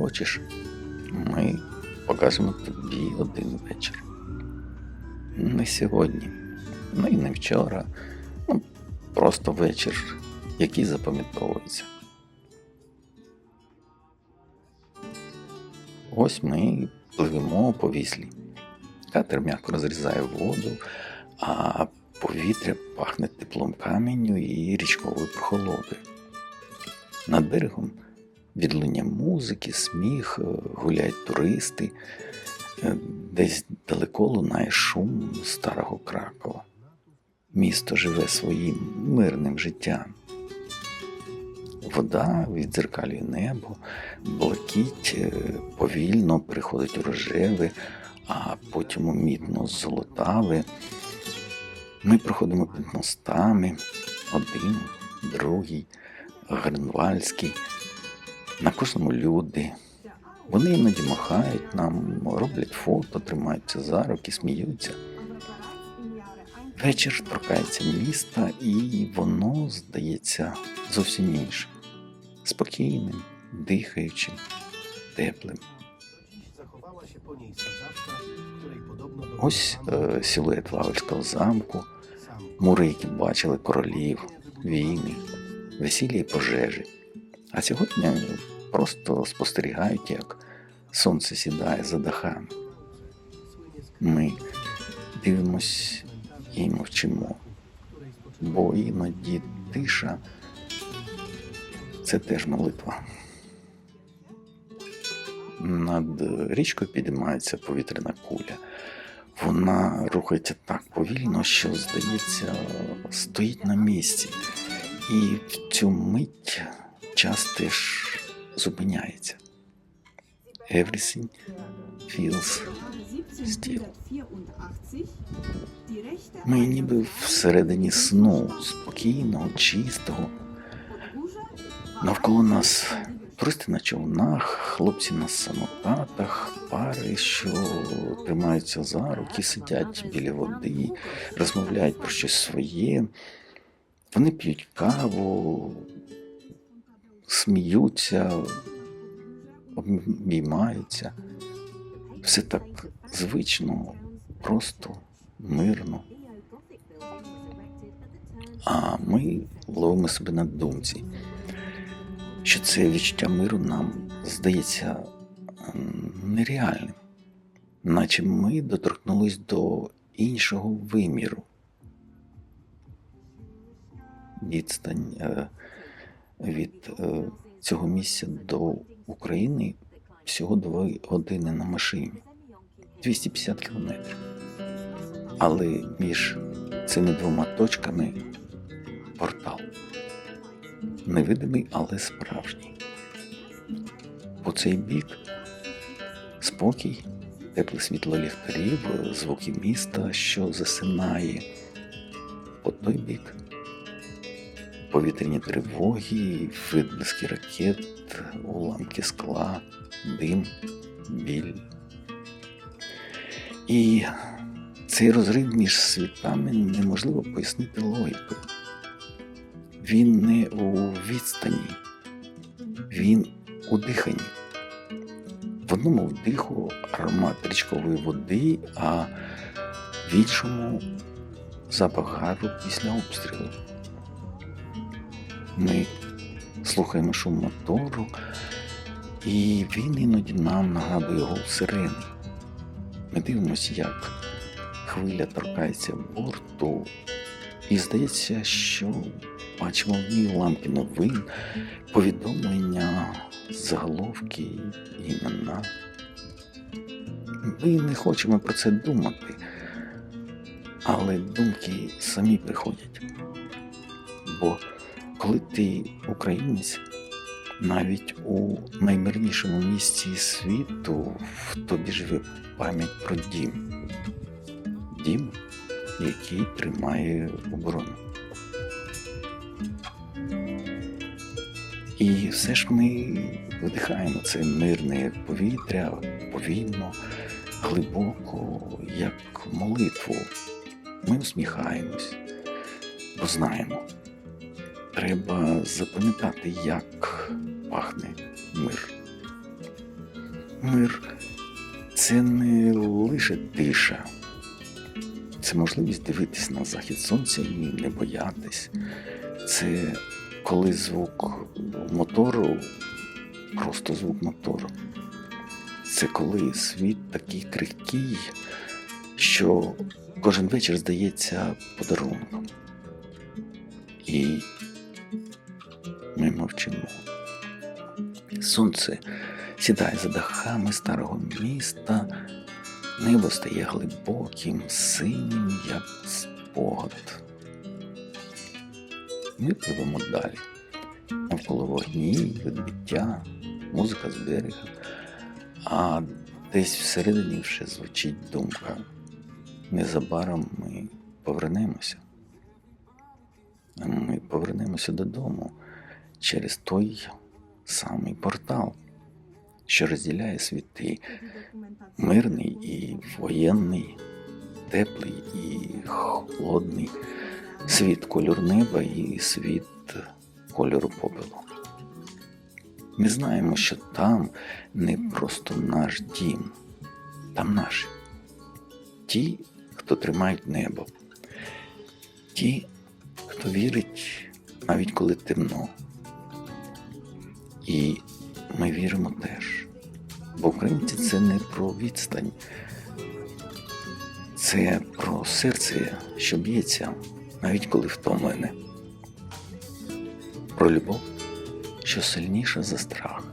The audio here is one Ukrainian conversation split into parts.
хочеш, ми покажемо тобі один вечір. Не сьогодні, ну і не вчора. Ну, просто вечір, який запам'ятовується. Ось ми пливемо по віслі. Катер м'яко розрізає воду, а повітря пахне теплом каменю і річковою прохолодою. Над берегом відлуння музики, сміх, е, гуляють туристи, Е, десь далеко лунає шум старого Кракова. Місто живе своїм мирним життям. Вода віддзеркалює небо, блакить е, повільно переходить у рожеве, а потім у мітно золотаве. Ми проходимо під мостами, один, другий, Гренвальський. На кожному люди. Вони іноді махають нам, роблять фото, тримаються за руки, сміються. Вечір торкається міста, і воно здається зовсім іншим. Спокійним, дихаючим, теплим. Ось е, силует Вавельського замку, мури, які бачили королів, війни, весілля і пожежі. А сьогодні просто спостерігають, як сонце сідає за дахами. Ми дивимось і мовчимо, бо іноді тиша це теж молитва. Над річкою підіймається повітряна куля. Вона рухається так повільно, що, здається, стоїть на місці. І в цю мить час теж зупиняється. Everything feels Стіл. Ми ніби всередині сну, спокійного, чистого. Навколо нас туристи на човнах, хлопці на самокатах, пари, що тримаються за руки, сидять біля води, розмовляють про щось своє. Вони п'ють каву, сміються, обіймаються. Все так звично, просто, мирно. А ми ловимо себе на думці, що це відчуття миру нам здається нереальним, наче ми доторкнулись до іншого виміру. Відстань е, від е, цього місця до України всього 2 години на машині. 250 кілометрів. Але між цими двома точками портал. Невидимий, але справжній. По цей бік спокій, тепле світло ліхтарів, звуки міста, що засинає. По той бік повітряні тривоги, відблиски ракет, уламки скла, дим, біль. І цей розрив між світами неможливо пояснити логікою. Він не у відстані, він у диханні. В одному вдиху аромат річкової води, а в іншому запах гару після обстрілу. Ми слухаємо шум мотору, і він іноді нам нагадує гул сирени. Ми дивимося, як хвиля торкається борту, і здається, що бачимо в ній уламки новин, повідомлення, заголовки, імена. Ми не хочемо про це думати, але думки самі приходять. Бо коли ти українець, навіть у наймирнішому місці світу в тобі живе пам'ять про дім. Дім, який тримає оборону. І все ж ми вдихаємо це мирне повітря повільно, глибоко, як молитву. Ми усміхаємось, бо знаємо. Треба запам'ятати, як пахне мир. Мир це не лише тиша, це можливість дивитись на захід сонця і не боятись. Це коли звук мотору просто звук мотору. Це коли світ такий крихкий, що кожен вечір здається подарунком. І ми мовчимо. Сонце сідає за дахами старого міста, небо стає глибоким, синім, як спогад. Ми пливемо далі. Навколо вогні, відбиття, музика з берега, а десь всередині вже звучить думка. Незабаром ми повернемося. Ми повернемося додому через той самий портал, що розділяє світи, мирний і воєнний, теплий і холодний, світ кольору неба і світ кольору попелу. Ми знаємо, що там не просто наш дім, там наші. Ті, хто тримають небо, ті, хто вірить, навіть коли темно. І ми віримо теж. Бо українці це не про відстань, це про серце, що б'ється, навіть коли втомлене. Про любов, що сильніша за страх.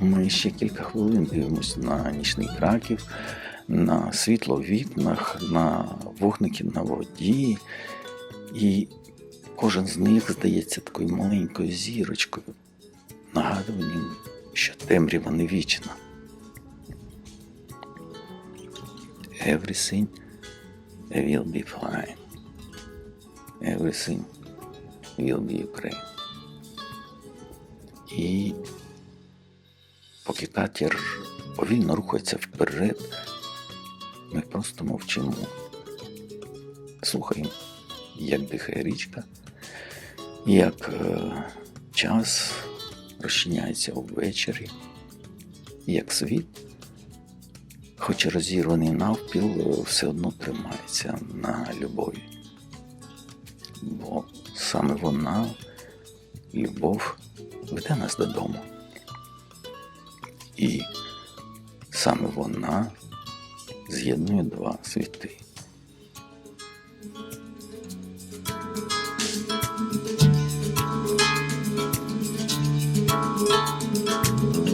Ми ще кілька хвилин дивимося на нічний краків, на світло в вікнах, на вогники на воді, і кожен з них здається такою маленькою зірочкою, нагадуванням, що темрява не вічна. Everything will be fine. Everything will be Ukraine. І поки катер повільно рухається вперед, ми просто мовчимо. Слухаємо, як дихає річка, як е, час розчиняється ввечері, як світ, хоч розірваний навпіл, е, все одно тримається на любові. Бо саме вона, любов, веде нас додому. І саме вона з'єднує два світи. Música